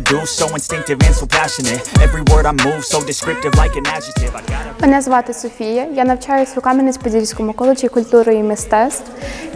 do so instinctive and so Мене звати Софія. Я навчаюсь у Кам'янець-Подільському коледжі культури і мистецтв.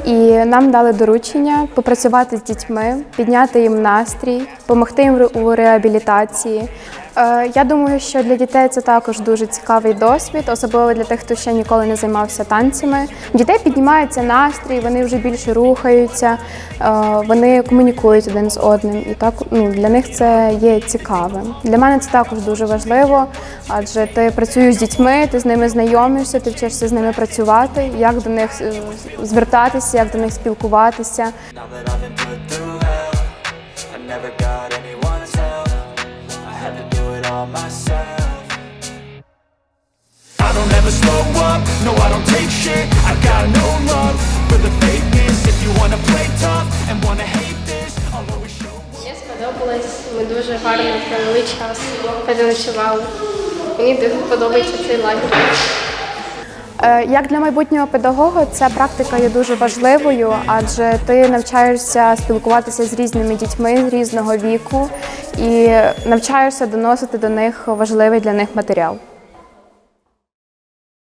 І нам дали доручення попрацювати з дітьми, підняти їм настрій, допомогти їм у реабілітації. Е, Я думаю, що для дітей це також дуже цікавий досвід, особливо для тих, хто ще ніколи не займався танцями. Дітей піднімається настрій, вони вже більше рухаються, е, вони комунікують один з одним. І так ну, для них це є цікавим. Для мене це також дуже важливо, адже ти працюєш з дітьми, ти з ними знайомишся, ти вчишся з ними працювати, як до них е, звертатися, як до них спілкуватися. Don't ever slow up, no I don't take shit I got no love for the fakeness If you wanna play tough and wanna hate this I'll always show up Мені сподобалось, ми дуже гарно провели час, переночували. Мені дуже подобається цей лагерь. Як для майбутнього педагога, ця практика є дуже важливою, адже ти навчаєшся спілкуватися з різними дітьми з різного віку і навчаєшся доносити до них важливий для них матеріал.